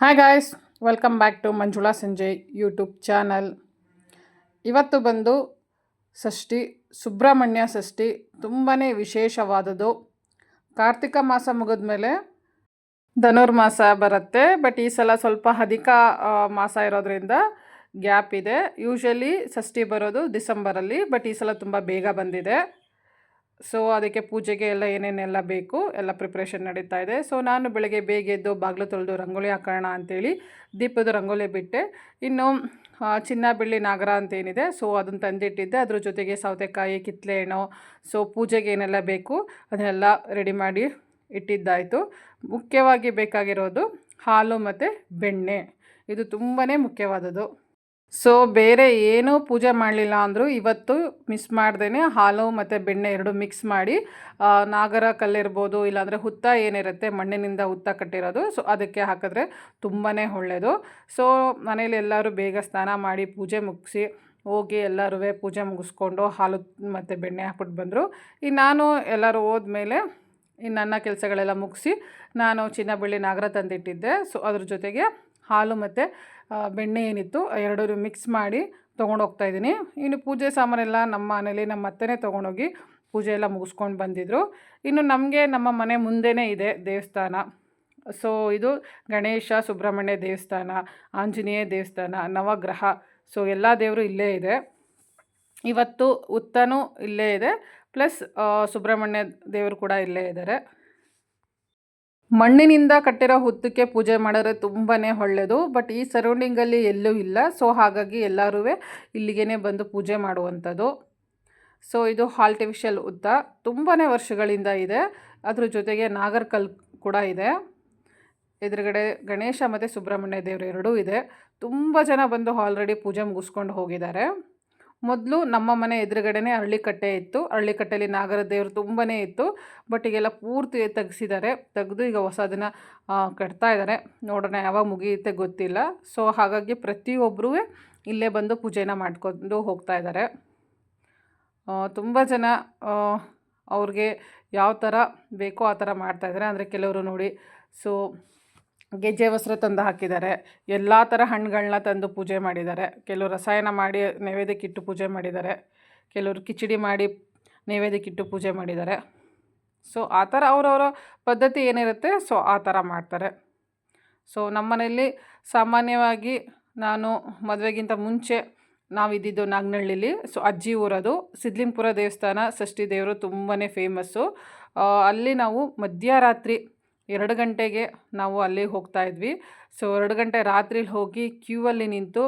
Hi guys welcome back to Manjula Sanjay YouTube channel ಇವತ್ತು ಬಂದು ಷಷ್ಠಿ, ಸುಬ್ರಹ್ಮಣ್ಯ ಷಷ್ಠಿ ತುಂಬಾ ವಿಶೇಷವಾದದ್ದು. ಕಾರ್ತಿಕ ಮಾಸ ಮುಗಿದ ಮೇಲೆ ಧನುರ್ಮಾಸ ಬರುತ್ತೆ ಬಟ್ ಈ ಸಲ ಸ್ವಲ್ಪ ಅಧಿಕ ಮಾಸ ಇರೋದ್ರಿಂದ ಗ್ಯಾಪ್ ಇದೆ. ಯೂಶಲಿ ಷಷ್ಠಿ ಬರೋದು ಡಿಸೆಂಬರಲ್ಲಿ ಬಟ್ ಈ ಸಲ ತುಂಬ ಬೇಗ ಬಂದಿದೆ. ಸೊ ಅದಕ್ಕೆ ಪೂಜೆಗೆ ಎಲ್ಲ ಏನೇನೆಲ್ಲ ಬೇಕು, ಎಲ್ಲ ಪ್ರಿಪ್ರೇಷನ್ ನಡೀತಾ ಇದೆ. ಸೊ ನಾನು ಬೆಳಗ್ಗೆ ಬೇಗ ಎದ್ದು ಬಾಗಿಲು ತೊಳೆದು ರಂಗೋಲಿ ಹಾಕೋಣ ಅಂತೇಳಿ ದೀಪದ ರಂಗೋಲಿ ಬಿಟ್ಟೆ. ಇನ್ನು ಚಿನ್ನ ಬೆಳ್ಳಿ ನಾಗರ ಅಂತ ಏನಿದೆ ಸೊ ಅದನ್ನು ತಂದಿಟ್ಟಿದ್ದೆ. ಅದ್ರ ಜೊತೆಗೆ ಸೌತೆಕಾಯಿ ಕಿತ್ತಲೆ ಹಣ್ಣು ಸೊ ಪೂಜೆಗೆ ಏನೆಲ್ಲ ಬೇಕು, ಅದನ್ನೆಲ್ಲ ರೆಡಿ ಮಾಡಿ ಇಟ್ಟಿದ್ದಾಯಿತು. ಮುಖ್ಯವಾಗಿ ಬೇಕಾಗಿರೋದು ಹಾಲು ಮತ್ತು ಬೆಣ್ಣೆ. ಇದು ತುಂಬಾ ಮುಖ್ಯವಾದದ್ದು. ಸೊ ಬೇರೆ ಏನೂ ಪೂಜೆ ಮಾಡಲಿಲ್ಲ ಅಂದರೂ ಇವತ್ತು ಮಿಸ್ ಮಾಡ್ದೇ ಹಾಲು ಮತ್ತು ಬೆಣ್ಣೆ ಎರಡು ಮಿಕ್ಸ್ ಮಾಡಿ ನಾಗರ ಕಲ್ಲಿರ್ಬೋದು ಇಲ್ಲಾಂದರೆ ಹುತ್ತ ಏನಿರುತ್ತೆ ಮಣ್ಣಿನಿಂದ ಹುತ್ತ ಕಟ್ಟಿರೋದು ಸೊ ಅದಕ್ಕೆ ಹಾಕಿದ್ರೆ ತುಂಬಾ ಒಳ್ಳೆಯದು ಸೊ ಮನೇಲಿ ಎಲ್ಲರೂ ಬೇಗ ಸ್ನಾನ ಮಾಡಿ ಪೂಜೆ ಮುಗಿಸಿ ಹೋಗಿ ಎಲ್ಲರೂ ಪೂಜೆ ಮುಗಿಸ್ಕೊಂಡು ಹಾಲು ಮತ್ತು ಬೆಣ್ಣೆ ಹಾಕ್ಬಿಟ್ಟು ಬಂದರು. ಈ ನಾನು ಎಲ್ಲರೂ ಹೋದ್ಮೇಲೆ ಈ ನನ್ನ ಕೆಲಸಗಳೆಲ್ಲ ಮುಗಿಸಿ ನಾನು ಚಿನ್ನ ಬೆಳ್ಳಿ ನಾಗರ ತಂದಿಟ್ಟಿದ್ದೆ. ಸೊ ಅದ್ರ ಜೊತೆಗೆ ಹಾಲು ಮತ್ತು ಬೆಣ್ಣೆ ಏನಿತ್ತು ಎರಡೂ ಮಿಕ್ಸ್ ಮಾಡಿ ತೊಗೊಂಡೋಗ್ತಾ ಇದ್ದೀನಿ. ಇನ್ನು ಪೂಜೆ ಸಾಮಾನೆಲ್ಲ ನಮ್ಮ ಮನೇಲಿ ನಮ್ಮ ಅತ್ತೆನೇ ತೊಗೊಂಡೋಗಿ ಪೂಜೆ ಎಲ್ಲ ಮುಗಿಸ್ಕೊಂಡು ಬಂದಿದ್ದರು ಇನ್ನು ನಮಗೆ ನಮ್ಮ ಮನೆ ಮುಂದೆನೇ ಇದೆ ದೇವಸ್ಥಾನ. ಸೊ ಇದು ಗಣೇಶ ಸುಬ್ರಹ್ಮಣ್ಯ ದೇವಸ್ಥಾನ, ಆಂಜನೇಯ ದೇವಸ್ಥಾನ, ನವಗ್ರಹ. ಸೊ ಎಲ್ಲ ದೇವರು ಇಲ್ಲೇ ಇದೆ. ಇವತ್ತು ಉತ್ತನೂ ಇಲ್ಲೇ ಇದೆ. ಪ್ಲಸ್ ಸುಬ್ರಹ್ಮಣ್ಯ ದೇವರು ಕೂಡ ಇಲ್ಲೇ ಇದ್ದಾರೆ. ಮಣ್ಣಿನಿಂದ ಕಟ್ಟಿರೋ ಹುತ್ತಕ್ಕೆ ಪೂಜೆ ಮಾಡಿದ್ರೆ ತುಂಬಾ ಒಳ್ಳೆಯದು ಬಟ್ ಈ ಸರೌಂಡಿಂಗಲ್ಲಿ ಎಲ್ಲೂ ಇಲ್ಲ. ಸೊ ಹಾಗಾಗಿ ಎಲ್ಲರೂ ಇಲ್ಲಿಗೇ ಬಂದು ಪೂಜೆ ಮಾಡುವಂಥದ್ದು. ಸೊ ಇದು ಆರ್ಟಿಫಿಷಿಯಲ್ ಹುತ್ತ ತುಂಬಾ ವರ್ಷಗಳಿಂದ ಇದೆ. ಅದ್ರ ಜೊತೆಗೆ ನಾಗರ್ಕಲ್ ಕೂಡ ಇದೆ. ಎದುರುಗಡೆ ಗಣೇಶ ಮತ್ತು ಸುಬ್ರಹ್ಮಣ್ಯ ದೇವರು ಎರಡೂ ಇದೆ. ತುಂಬ ಜನ ಬಂದು ಆಲ್ರೆಡಿ ಪೂಜೆ ಮುಗಿಸ್ಕೊಂಡು ಹೋಗಿದ್ದಾರೆ. ಮೊದಲು ನಮ್ಮ ಮನೆ ಎದುರುಗಡೆನೇ ಅರಳಿಕಟ್ಟೆ ಇತ್ತು. ಅರಳಿಕಟ್ಟೆಯಲ್ಲಿ ನಾಗರ ದೇವರು ತುಂಬಾ ಇತ್ತು. ಬಟ್ ಈಗೆಲ್ಲ ಪೂರ್ತಿ ತೆಗೆಸಿದ್ದಾರೆ. ತೆಗೆದು ಈಗ ಹೊಸದನ್ನು ಕಟ್ತಾ ಇದ್ದಾರೆ. ನೋಡೋಣ ಯಾವಾಗ ಮುಗಿಯುತ್ತೆ ಗೊತ್ತಿಲ್ಲ. ಸೊ ಹಾಗಾಗಿ ಪ್ರತಿಯೊಬ್ಬರೂ ಇಲ್ಲೇ ಬಂದು ಪೂಜೆನ ಮಾಡ್ಕೊಂಡು ಹೋಗ್ತಾ ಇದ್ದಾರೆ. ತುಂಬ ಜನ ಅವ್ರಿಗೆ ಯಾವ ಥರ ಬೇಕೋ ಆ ಥರ ಮಾಡ್ತಾಯಿದ್ದಾರೆ ಅಂದರೆ ಕೆಲವರು ನೋಡಿ ಸೊ ಗೆಜ್ಜೆ ವಸ್ತ್ರ ತಂದು ಹಾಕಿದ್ದಾರೆ. ಎಲ್ಲ ಥರ ಹಣ್ಣುಗಳನ್ನ ತಂದು ಪೂಜೆ ಮಾಡಿದ್ದಾರೆ. ಕೆಲವರು ರಸಾಯನ ಮಾಡಿ ನೈವೇದ್ಯಕ್ಕಿಟ್ಟು ಪೂಜೆ ಮಾಡಿದ್ದಾರೆ. ಕೆಲವರು ಕಿಚಡಿ ಮಾಡಿ ನೈವೇದ್ಯಕ್ಕಿಟ್ಟು ಪೂಜೆ ಮಾಡಿದ್ದಾರೆ. ಸೊ ಆ ಥರ ಅವರವರ ಪದ್ಧತಿ ಏನಿರುತ್ತೆ ಸೊ ಆ ಥರ ಮಾಡ್ತಾರೆ. ಸೊ ನಮ್ಮನೆಯಲ್ಲಿ ಸಾಮಾನ್ಯವಾಗಿ ನಾನು ಮದುವೆಗಿಂತ ಮುಂಚೆ ನಾವಿದ್ದಿದ್ದು ನಾಗನಹಳ್ಳಿಲಿ ಸೊ ಅಜ್ಜಿ ಊರದು. ಸಿದ್ಲಿಂಗ್ಪುರ ದೇವಸ್ಥಾನ, ಷಷ್ಠಿ ದೇವರು ತುಂಬಾ ಫೇಮಸ್ಸು ಅಲ್ಲಿ ನಾವು ಮಧ್ಯರಾತ್ರಿ ಎರಡು ಗಂಟೆಗೆ ನಾವು ಅಲ್ಲಿ ಹೋಗ್ತಾ ಇದ್ವಿ. ಸೊ ಎರಡು ಗಂಟೆ ರಾತ್ರಿಲಿ ಹೋಗಿ ಕ್ಯೂ ಅಲ್ಲಿ ನಿಂತು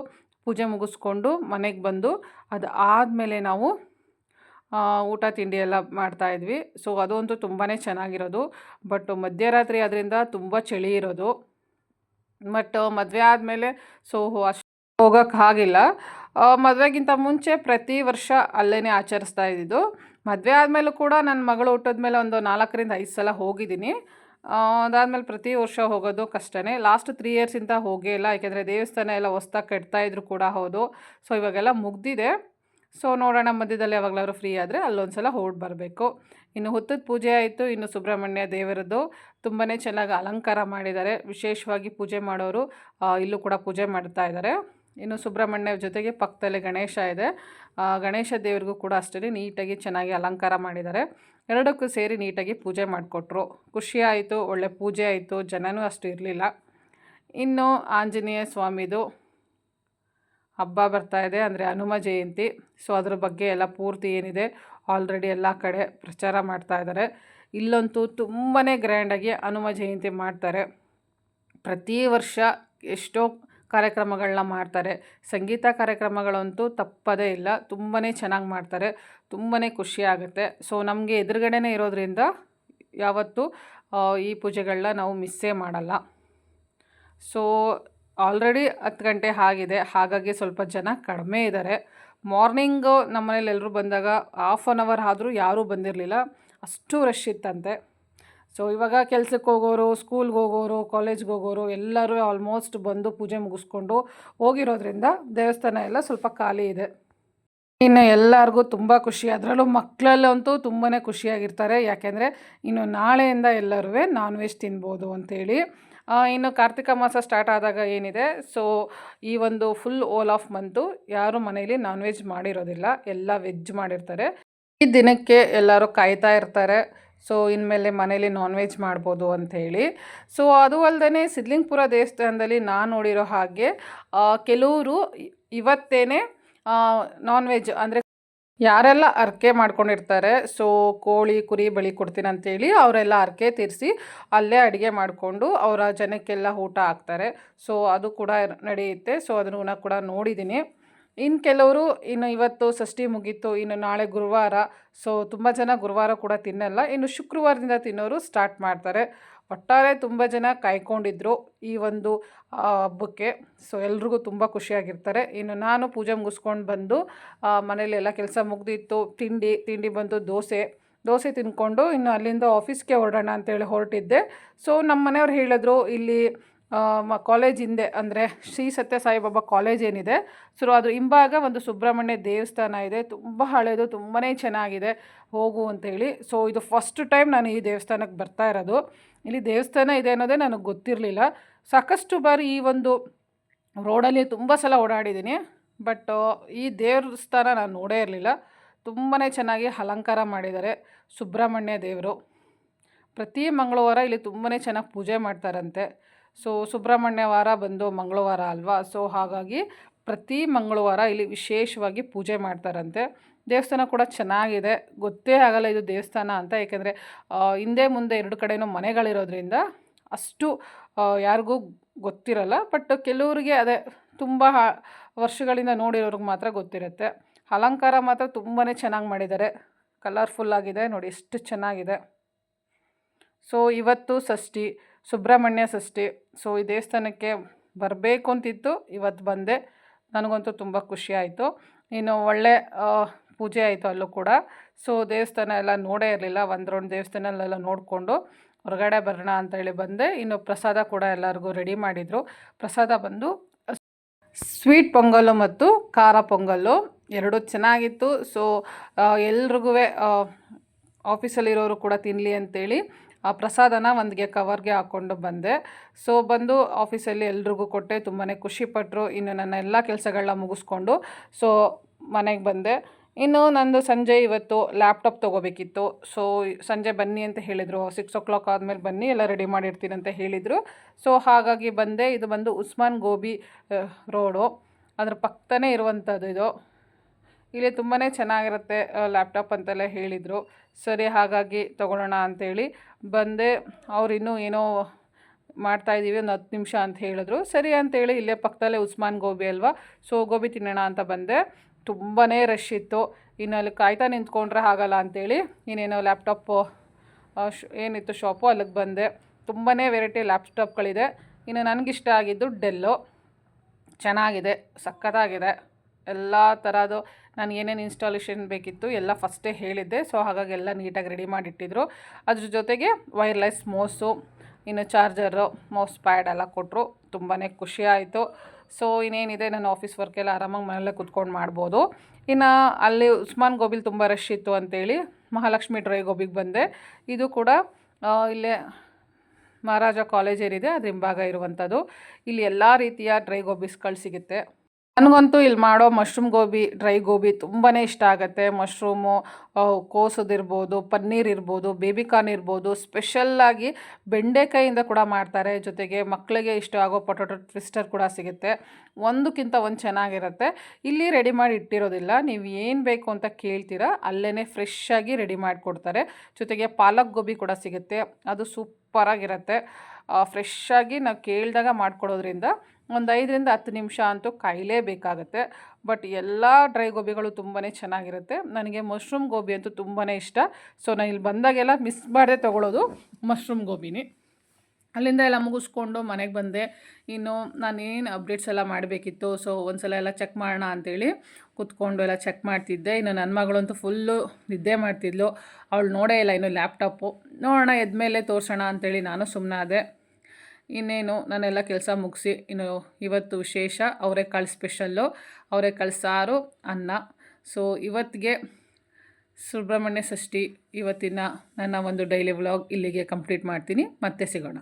ಪೂಜೆ ಮುಗಿಸ್ಕೊಂಡು ಮನೆಗೆ ಬಂದು ಅದು ಆದಮೇಲೆ ನಾವು ಊಟ ತಿಂಡಿ ಎಲ್ಲ ಮಾಡ್ತಾ ಇದ್ವಿ. ಸೊ ಅದಂತೂ ತುಂಬಾ ಚೆನ್ನಾಗಿರೋದು. ಬಟ್ ಮಧ್ಯರಾತ್ರಿ ಅದರಿಂದ ತುಂಬ ಚಳಿ ಇರೋದು. ಬಟ್ ಮದುವೆ ಆದಮೇಲೆ ಸೊ ಅಷ್ಟು ಹೋಗೋಕ್ಕೆ ಆಗಿಲ್ಲ. ಮದುವೆಗಿಂತ ಮುಂಚೆ ಪ್ರತಿ ವರ್ಷ ಅಲ್ಲೇ ಆಚರಿಸ್ತಾ ಇದ್ದಿದ್ದು. ಮದುವೆ ಆದಮೇಲೂ ಕೂಡ ನನ್ನ ಮಗಳು ಹುಟ್ಟಿದ್ಮೇಲೆ ಒಂದು ನಾಲ್ಕರಿಂದ ಐದು ಸಲ ಹೋಗಿದ್ದೀನಿ. ಅದಾದ್ಮೇಲೆ ಪ್ರತಿ ವರ್ಷ ಹೋಗೋದು ಕಷ್ಟನೇ. ಲಾಸ್ಟ್ ತ್ರೀ ಇಯರ್ಸಿಂದ ಹೋಗೇ ಇಲ್ಲ. ಯಾಕೆಂದರೆ ದೇವಸ್ಥಾನ ಎಲ್ಲ ಹೊಸ್ದಾಗಿ ಕಟ್ತಾ ಇದ್ರು ಕೂಡ ಹೌದು. ಸೊ ಇವಾಗೆಲ್ಲ ಮುಗ್ದಿದೆ. ಸೊ ನೋಡೋಣ. ಮಧ್ಯದಲ್ಲಿ ಯಾವಾಗ್ಲಾದ್ರು ಫ್ರೀ ಆದರೆ ಅಲ್ಲೊಂದು ಸಲ ಹೊರಟು ಬರಬೇಕು. ಇನ್ನು ಹುತ್ತದ ಪೂಜೆ ಆಯಿತು. ಇನ್ನು ಸುಬ್ರಹ್ಮಣ್ಯ ದೇವರದ್ದು ತುಂಬಾ ಚೆನ್ನಾಗಿ ಅಲಂಕಾರ ಮಾಡಿದ್ದಾರೆ. ವಿಶೇಷವಾಗಿ ಪೂಜೆ ಮಾಡೋರು ಇಲ್ಲೂ ಕೂಡ ಪೂಜೆ ಮಾಡ್ತಾ ಇದ್ದಾರೆ ಇನ್ನು ಸುಬ್ರಹ್ಮಣ್ಯ ಜೊತೆಗೆ ಪಕ್ಕದಲ್ಲಿ ಗಣೇಶ ಇದೆ. ಗಣೇಶ ದೇವರಿಗೂ ಕೂಡ ಅಷ್ಟೇ ನೀಟಾಗಿ ಚೆನ್ನಾಗಿ ಅಲಂಕಾರ ಮಾಡಿದ್ದಾರೆ. ಎರಡಕ್ಕೂ ಸೇರಿ ನೀಟಾಗಿ ಪೂಜೆ ಮಾಡಿಕೊಟ್ರು. ಖುಷಿ ಆಯಿತು, ಒಳ್ಳೆ ಪೂಜೆ ಆಯಿತು, ಜನನೂ ಅಷ್ಟು ಇರಲಿಲ್ಲ. ಇನ್ನು ಆಂಜನೇಯ ಸ್ವಾಮಿದು ಹಬ್ಬ ಬರ್ತಾ ಇದೆ ಅಂದರೆ ಹನುಮ ಜಯಂತಿ. ಸೊ ಅದ್ರ ಬಗ್ಗೆ ಎಲ್ಲ ಪೂರ್ತಿ ಏನಿದೆ ಆಲ್ರೆಡಿ ಎಲ್ಲ ಕಡೆ ಪ್ರಚಾರ ಮಾಡ್ತಾ ಇದ್ದಾರೆ. ಇಲ್ಲಂತೂ ತುಂಬಾ ಗ್ರ್ಯಾಂಡಾಗಿ ಹನುಮ ಜಯಂತಿ ಮಾಡ್ತಾರೆ. ಪ್ರತಿ ವರ್ಷ ಎಷ್ಟೋ ಕಾರ್ಯಕ್ರಮಗಳನ್ನ ಮಾಡ್ತಾರೆ. ಸಂಗೀತ ಕಾರ್ಯಕ್ರಮಗಳಂತೂ ತಪ್ಪದೇ ಇಲ್ಲ. ತುಂಬಾ ಚೆನ್ನಾಗಿ ಮಾಡ್ತಾರೆ. ತುಂಬಾ ಖುಷಿ ಆಗುತ್ತೆ. ಸೊ ನಮಗೆ ಎದುರುಗಡೆನೇ ಇರೋದ್ರಿಂದ ಯಾವತ್ತೂ ಈ ಪೂಜೆಗಳನ್ನ ನಾವು ಮಿಸ್ಸೇ ಮಾಡಲ್ಲ. ಸೊ ಆಲ್ರೆಡಿ ಹತ್ತು ಗಂಟೆ ಆಗಿದೆ. ಹಾಗಾಗಿ ಸ್ವಲ್ಪ ಜನ ಕಡಿಮೆ ಇದ್ದಾರೆ ಮಾರ್ನಿಂಗು ನಮ್ಮ ಮನೇಲಿ ಎಲ್ಲರೂ ಬಂದಾಗ ಹಾಫ್ ಆನ್ ಅವರ್ ಆದರೂ ಯಾರೂ ಬಂದಿರಲಿಲ್ಲ. ಅಷ್ಟು ರಶ್ ಇತ್ತಂತೆ. ಸೊ ಇವಾಗ ಕೆಲ್ಸಕ್ಕೆ ಹೋಗೋರು ಸ್ಕೂಲ್ಗೆ ಹೋಗೋರು ಕಾಲೇಜ್ಗೆ ಹೋಗೋರು ಎಲ್ಲರೂ ಆಲ್ಮೋಸ್ಟ್ ಬಂದು ಪೂಜೆ ಮುಗಿಸ್ಕೊಂಡು ಹೋಗಿರೋದ್ರಿಂದ ದೇವಸ್ಥಾನ ಎಲ್ಲ ಸ್ವಲ್ಪ ಖಾಲಿ ಇದೆ. ಇನ್ನು ಎಲ್ಲರಿಗೂ ತುಂಬ ಖುಷಿ. ಅದರಲ್ಲೂ ಮಕ್ಕಳಲ್ಲಂತೂ ತುಂಬಾ ಖುಷಿಯಾಗಿರ್ತಾರೆ. ಯಾಕೆಂದರೆ ಇನ್ನು ನಾಳೆಯಿಂದ ಎಲ್ಲರೂ ನಾನ್ ವೆಜ್ ತಿನ್ಬೋದು ಅಂತೇಳಿ. ಆ, ಇನ್ನು ಕಾರ್ತಿಕ ಮಾಸ ಸ್ಟಾರ್ಟ್ ಆದಾಗ ಏನಿದೆ? ಸೊ ಈ ಒಂದು ಫುಲ್ ಓಲ್ ಆಫ್ ಮಂತು ಯಾರು ಮನೆಯಲ್ಲಿ ನಾನ್ ವೆಜ್ ಮಾಡಿರೋದಿಲ್ಲ. ಎಲ್ಲ ವೆಜ್ ಮಾಡಿರ್ತಾರೆ. ಈ ದಿನಕ್ಕೆ ಎಲ್ಲರೂ ಕಾಯ್ತಾ ಇರ್ತಾರೆ. ಸೊ ಇನ್ಮೇಲೆ ಮನೇಲಿ ನಾನ್ ವೆಜ್ ಮಾಡ್ಬೋದು ಅಂಥೇಳಿ ಸೊ ಅದು ಅಲ್ಲದೆ ಸಿದ್ಲಿಂಗ್ಪುರ ದೇವಸ್ಥಾನದಲ್ಲಿ ನಾನು ನೋಡಿರೋ ಹಾಗೆ ಕೆಲವರು ಇವತ್ತೇನೆ ನಾನ್ ವೆಜ್ ಅಂದರೆ ಯಾರೆಲ್ಲ ಅರ್ಕೆ ಮಾಡ್ಕೊಂಡಿರ್ತಾರೆ ಸೊ ಕೋಳಿ, ಕುರಿ ಬಳಿ ಕೊಡ್ತೀನಿ ಅಂತೇಳಿ ಅವರೆಲ್ಲ ಅರ್ಕೆ ತೀರಿಸಿ ಅಲ್ಲೇ ಅಡುಗೆ ಮಾಡಿಕೊಂಡು ಅವರ ಜನಕ್ಕೆಲ್ಲ ಊಟ ಹಾಕ್ತಾರೆ. ಸೊ ಅದು ಕೂಡ ನಡೆಯುತ್ತೆ. ಸೊ ಅದನ್ನು ಕೂಡ ನೋಡಿದ್ದೀನಿ. ಇನ್ನು ಕೆಲವರು ಇನ್ನು ಇವತ್ತು ಷಷ್ಠಿ ಮುಗೀತು, ಇನ್ನು ನಾಳೆ ಗುರುವಾರ. ಸೊ ತುಂಬ ಜನ ಗುರುವಾರ ಕೂಡ ತಿನ್ನಲ್ಲ. ಇನ್ನು ಶುಕ್ರವಾರದಿಂದ ತಿನ್ನೋರು ಸ್ಟಾರ್ಟ್ ಮಾಡ್ತಾರೆ. ಒಟ್ಟಾರೆ ತುಂಬ ಜನ ಕಾಯ್ಕೊಂಡಿದ್ರು ಈ ಒಂದು ಹಬ್ಬಕ್ಕೆ. ಸೊ ಎಲ್ರಿಗೂ ತುಂಬ ಖುಷಿಯಾಗಿರ್ತಾರೆ. ಇನ್ನು ನಾನು ಪೂಜೆ ಮುಗಿಸ್ಕೊಂಡು ಬಂದು ಮನೇಲೆಲ್ಲ ಕೆಲಸ ಮುಗ್ದಿತ್ತು. ತಿಂಡಿ ತಿಂಡಿ ಬಂದು ದೋಸೆ. ದೋಸೆ ತಿಂದ್ಕೊಂಡು ಇನ್ನು ಅಲ್ಲಿಂದ ಆಫೀಸ್ಗೆ ಹೊರಡೋಣ ಅಂತೇಳಿ ಹೊರಟಿದ್ದೆ. ಸೊ ನಮ್ಮ ಮನೆಯವ್ರು ಹೇಳಿದ್ರು, ಇಲ್ಲಿ ಮ, ಕಾಲೇಜ್ ಹಿಂದೆ ಅಂದರೆ ಶ್ರೀ ಸತ್ಯ ಸಾಯಿಬಾಬಾ ಕಾಲೇಜ್ ಏನಿದೆ. ಸೊ ಅದ್ರ ಹಿಂಭಾಗ ಒಂದು ಸುಬ್ರಹ್ಮಣ್ಯ ದೇವಸ್ಥಾನ ಇದೆ. ತುಂಬ ಹಳೆಯದು ತುಂಬಾ ಚೆನ್ನಾಗಿದೆ. ಹೋಗು ಅಂತೇಳಿ ಸೊ ಇದು ಫಸ್ಟ್ ಟೈಮ್ ನಾನು ಈ ದೇವಸ್ಥಾನಕ್ಕೆ ಬರ್ತಾ ಇರೋದು. ಇಲ್ಲಿ ದೇವಸ್ಥಾನ ಇದೆ ಅನ್ನೋದೇ ನನಗೆ ಗೊತ್ತಿರಲಿಲ್ಲ. ಸಾಕಷ್ಟು ಬಾರಿ ಈ ಒಂದು ರೋಡಲ್ಲಿ ತುಂಬ ಸಲ ಓಡಾಡಿದ್ದೀನಿ. ಬಟ್ ಈ ದೇವಸ್ಥಾನ ನಾನು ನೋಡೇ ಇರಲಿಲ್ಲ. ತುಂಬಾ ಚೆನ್ನಾಗಿ ಅಲಂಕಾರ ಮಾಡಿದ್ದಾರೆ ಸುಬ್ರಹ್ಮಣ್ಯ ದೇವರು. ಪ್ರತಿ ಮಂಗಳವಾರ ಇಲ್ಲಿ ತುಂಬಾ ಚೆನ್ನಾಗಿ ಪೂಜೆ ಮಾಡ್ತಾರಂತೆ. ಸೊ ಸುಬ್ರಹ್ಮಣ್ಯ ವಾರ ಬಂದು ಮಂಗಳವಾರ ಅಲ್ವಾ? ಸೊ ಹಾಗಾಗಿ ಪ್ರತಿ ಮಂಗಳವಾರ ಇಲ್ಲಿ ವಿಶೇಷವಾಗಿ ಪೂಜೆ ಮಾಡ್ತಾರಂತೆ. ದೇವಸ್ಥಾನ ಕೂಡ ಚೆನ್ನಾಗಿದೆ. ಗೊತ್ತೇ ಆಗಲ್ಲ ಇದು ದೇವಸ್ಥಾನ ಅಂತ. ಏಕೆಂದರೆ ಹಿಂದೆ ಮುಂದೆ ಎರಡು ಕಡೆಯೂ ಮನೆಗಳಿರೋದ್ರಿಂದ ಅಷ್ಟು ಯಾರಿಗೂ ಗೊತ್ತಿರಲ್ಲ. ಬಟ್ ಕೆಲವರಿಗೆ ಅದೇ ತುಂಬ ವರ್ಷಗಳಿಂದ ನೋಡಿರೋರಿಗೆ ಮಾತ್ರ ಗೊತ್ತಿರುತ್ತೆ. ಅಲಂಕಾರ ಮಾತ್ರ ತುಂಬಾ ಚೆನ್ನಾಗಿ ಮಾಡಿದ್ದಾರೆ. ಕಲರ್ಫುಲ್ ಆಗಿದೆ. ನೋಡಿ, ಎಷ್ಟು ಚೆನ್ನಾಗಿದೆ. ಸೊ ಇವತ್ತು ಷಷ್ಠಿ. ಸುಬ್ರಹ್ಮಣ್ಯ ಷಷ್ಠಿ ಸೊ ಈ ದೇವಸ್ಥಾನಕ್ಕೆ ಬರಬೇಕು ಅಂತಿತ್ತು ಇವತ್ತು ಬಂದೆ. ನನಗಂತೂ ತುಂಬ ಖುಷಿ ಆಯಿತು. ಇನ್ನು ಒಳ್ಳೆ ಪೂಜೆ ಆಯಿತು ಅಲ್ಲೂ ಕೂಡ. ಸೊ ದೇವಸ್ಥಾನ ಎಲ್ಲ ನೋಡೇ ಇರಲಿಲ್ಲ. ಒಂದು ರೌಂಡ್ ದೇವಸ್ಥಾನಲ್ಲೆಲ್ಲ ನೋಡಿಕೊಂಡು ಹೊರಗಡೆ ಬರೋಣ ಅಂತೇಳಿ ಬಂದೆ. ಇನ್ನು ಪ್ರಸಾದ ಕೂಡ ಎಲ್ಲರಿಗೂ ರೆಡಿ ಮಾಡಿದರು. ಪ್ರಸಾದ ಬಂದು ಸ್ವೀಟ್ ಪೊಂಗಲ್ಲು ಮತ್ತು ಖಾರ ಪೊಂಗಲ್ಲು ಎರಡೂ ಚೆನ್ನಾಗಿತ್ತು. ಸೊ ಎಲ್ರಿಗೂ ಆಫೀಸಲ್ಲಿರೋರು ಕೂಡ ತಿನ್ನಲಿ ಅಂತೇಳಿ ಆ ಪ್ರಸಾದನ ಒಂದಿಗೆ ಕವರ್ಗೆ ಹಾಕ್ಕೊಂಡು ಬಂದೆ. ಸೊ ಬಂದು ಆಫೀಸಲ್ಲಿ ಎಲ್ರಿಗೂ ಕೊಟ್ಟೆ. ತುಂಬಾ ಖುಷಿಪಟ್ಟರು ಇನ್ನು ನನ್ನ ಎಲ್ಲ ಕೆಲಸಗಳನ್ನ ಮುಗಿಸ್ಕೊಂಡು ಸೊ ಮನೆಗೆ ಬಂದೆ. ಇನ್ನು ನಂದು ಸಂಜೆ ಇವತ್ತು ಲ್ಯಾಪ್ಟಾಪ್ ತೊಗೋಬೇಕಿತ್ತು. ಸೊ ಸಂಜೆ ಬನ್ನಿ ಅಂತ ಹೇಳಿದರು. ಸಿಕ್ಸ್ ಓ ಕ್ಲಾಕ್ ಆದಮೇಲೆ ಬನ್ನಿ, ಎಲ್ಲ ರೆಡಿ ಮಾಡಿರ್ತೀನಿ ಅಂತ ಹೇಳಿದರು. ಸೊ ಹಾಗಾಗಿ ಬಂದೆ. ಇದು ಬಂದು ಉಸ್ಮಾನ್ ಗೋಬಿ ರೋಡು. ಅದ್ರ ಪಕ್ಕನೇ ಇರುವಂಥದ್ದು ಇದು. ಇಲ್ಲಿ ತುಂಬಾ ಚೆನ್ನಾಗಿರುತ್ತೆ ಲ್ಯಾಪ್ಟಾಪ್ ಅಂತೆಲ್ಲ ಹೇಳಿದರು. ಸರಿ, ಹಾಗಾಗಿ ತೊಗೊಳ್ಳೋಣ ಅಂಥೇಳಿ ಬಂದೆ, ಅವ್ರು ಇನ್ನೂ ಏನೋ ಮಾಡ್ತಾಯಿದ್ದೀವಿ ಒಂದು ಹತ್ತು ನಿಮಿಷ ಅಂತ ಹೇಳಿದ್ರು. ಸರಿ ಅಂತೇಳಿ ಇಲ್ಲೇ ಪಕ್ಕದಲ್ಲೇ ಉಸ್ಮಾನ್ ಗೋಬಿ ಅಲ್ವಾ? ಸೊ ಗೋಬಿ ತಿನ್ನೋಣ ಅಂತ ಬಂದೆ. ತುಂಬಾ ರಶ್ ಇತ್ತು. ಇನ್ನು ಅಲ್ಲಿ ಕಾಯ್ತಾ ನಿಂತ್ಕೊಂಡ್ರೆ ಆಗಲ್ಲ ಅಂಥೇಳಿ ಇನ್ನೇನೋ ಲ್ಯಾಪ್ಟಾಪು ಏನಿತ್ತು ಶಾಪು ಅಲ್ಲಿಗೆ ಬಂದೆ. ತುಂಬಾ ವೆರೈಟಿ ಲ್ಯಾಪ್ಟಾಪ್ಗಳಿದೆ ಇನ್ನು ನನಗಿಷ್ಟ ಆಗಿದ್ದು ಡೆಲ್ಲು ಚೆನ್ನಾಗಿದೆ, ಸಖತ್ತಾಗಿದೆ. ಎಲ್ಲ ಥರದ್ದು ನಾನು ಏನೇನು ಇನ್ಸ್ಟಾಲೇಷನ್ ಬೇಕಿತ್ತು ಎಲ್ಲ ಫಸ್ಟೇ ಹೇಳಿದ್ದೆ. ಸೊ ಹಾಗಾಗಿ ಎಲ್ಲ ನೀಟಾಗಿ ರೆಡಿ ಮಾಡಿಟ್ಟಿದ್ರು. ಅದ್ರ ಜೊತೆಗೆ ವೈರ್ಲೆಸ್ ಮೌಸು ಇನ್ನು ಚಾರ್ಜರು ಮೌಸ್ ಪ್ಯಾಡ್ ಎಲ್ಲ ಕೊಟ್ಟರು ತುಂಬಾ ಖುಷಿ ಆಯಿತು. ಸೊ ಇನ್ನೇನಿದೆ ನನ್ನ ಆಫೀಸ್ ವರ್ಕೆಲ್ಲ ಆರಾಮಾಗಿ ಮನೆಯಲ್ಲೇ ಕುತ್ಕೊಂಡು ಮಾಡ್ಬೋದು. ಇನ್ನು ಅಲ್ಲಿ ಉಸ್ಮಾನ್ ಗೋಬಿಲ್ ತುಂಬ ರಶ್ ಇತ್ತು ಅಂತೇಳಿ ಮಹಾಲಕ್ಷ್ಮಿ ಡ್ರೈ ಗೋಬಿಗೆ ಬಂದೆ. ಇದು ಕೂಡ ಇಲ್ಲೇ ಮಹಾರಾಜ ಕಾಲೇಜ್ ಏನಿದೆ ಅದ್ರ ಹಿಂಭಾಗ ಇರುವಂಥದ್ದು. ಇಲ್ಲಿ ಎಲ್ಲ ರೀತಿಯ ಡ್ರೈ ಗೋಬಿಸ್ಗಳು ಸಿಗುತ್ತೆ. ನನಗಂತೂ ಇಲ್ಲಿ ಮಾಡೋ ಮಶ್ರೂಮ್ ಗೋಬಿ ಡ್ರೈ ಗೋಬಿ ತುಂಬಾ ಇಷ್ಟ ಆಗುತ್ತೆ. ಮಶ್ರೂಮು ಕೋಸದಿರ್ಬೋದು ಪನ್ನೀರ್ ಇರ್ಬೋದು ಬೇಬಿಕಾರ್ನ್ ಇರ್ಬೋದು ಸ್ಪೆಷಲ್ಲಾಗಿ ಬೆಂಡೆಕಾಯಿಂದ ಕೂಡ ಮಾಡ್ತಾರೆ. ಜೊತೆಗೆ ಮಕ್ಕಳಿಗೆ ಇಷ್ಟ ಆಗೋ ಪೊಟೊಟೊ ಟ್ವಿಸ್ಟರ್ ಕೂಡ ಸಿಗುತ್ತೆ. ಒಂದಕ್ಕಿಂತ ಒಂದು ಚೆನ್ನಾಗಿರುತ್ತೆ. ಇಲ್ಲಿ ರೆಡಿ ಮಾಡಿ ಇಟ್ಟಿರೋದಿಲ್ಲ. ನೀವು ಏನು ಬೇಕು ಅಂತ ಕೇಳ್ತೀರಾ ಅಲ್ಲೇ ಫ್ರೆಶ್ ಆಗಿ ರೆಡಿ ಮಾಡಿಕೊಡ್ತಾರೆ. ಜೊತೆಗೆ ಪಾಲಕ್ ಗೋಬಿ ಕೂಡ ಸಿಗುತ್ತೆ. ಅದು ಸೂಪರಾಗಿರುತ್ತೆ ಫ್ರೆಶ್ ಆಗಿ ನಾವು ಕೇಳಿದಾಗ ಮಾಡ್ಕೊಡೋದ್ರಿಂದ ಒಂದು ಐದರಿಂದ ಹತ್ತು ನಿಮಿಷ ಅಂತೂ ಕಾಯಲೇಬೇಕಾಗತ್ತೆ ಬಟ್ ಎಲ್ಲ ಡ್ರೈ ಗೋಬಿಗಳು ತುಂಬಾ ಚೆನ್ನಾಗಿರುತ್ತೆ. ನನಗೆ ಮಶ್ರೂಮ್ ಗೋಬಿ ಅಂತೂ ತುಂಬಾ ಇಷ್ಟ. ಸೊ ನಾನು ಇಲ್ಲಿ ಬಂದಾಗೆಲ್ಲ ಮಿಸ್ ಮಾಡದೆ ತೊಗೊಳೋದು ಮಶ್ರೂಮ್ ಗೋಬಿನಿ ಅಲ್ಲಿಂದ ಎಲ್ಲ ಮುಗಿಸ್ಕೊಂಡು ಮನೆಗೆ ಬಂದೆ. ಇನ್ನು ನಾನೇನು ಅಪ್ಡೇಟ್ಸ್ ಎಲ್ಲ ಮಾಡಬೇಕಿತ್ತು. ಸೊ ಒಂದ್ಸಲ ಎಲ್ಲ ಚೆಕ್ ಮಾಡೋಣ ಅಂತೇಳಿ ಕೂತ್ಕೊಂಡು ಎಲ್ಲ ಚೆಕ್ ಮಾಡ್ತಿದ್ದೆ. ಇನ್ನು ನನ್ನ ಮಗಳಂತೂ ಫುಲ್ಲು ನಿದ್ದೆ ಮಾಡ್ತಿದ್ಲು. ಅವಳು ನೋಡೇ ಇಲ್ಲ ಇನ್ನು ಲ್ಯಾಪ್ಟಾಪು ನೋಡೋಣ ಎದ್ಮೇಲೆ ತೋರಿಸೋಣ ಅಂತೇಳಿ ನಾನು ಸುಮ್ಮನಾದೆ ಇನ್ನೇನು ನಾನೆಲ್ಲ ಕೆಲಸ ಮುಗಿಸಿ, ಇನ್ನು ಇವತ್ತು ವಿಶೇಷ ಅವರೆಕಾಳು ಸ್ಪೆಷಲ್ಲು ಅವರೆಕಾಳು ಸಾರು, ಅನ್ನ. ಸೊ ಇವತ್ತಿಗೆ ಸುಬ್ರಹ್ಮಣ್ಯ ಷಷ್ಠಿ ಇವತ್ತಿನ ನನ್ನ ಒಂದು ಡೈಲಿ ವ್ಲಾಗ್ ಇಲ್ಲಿಗೆ ಕಂಪ್ಲೀಟ್ ಮಾಡ್ತೀನಿ. ಮತ್ತೆ ಸಿಗೋಣ.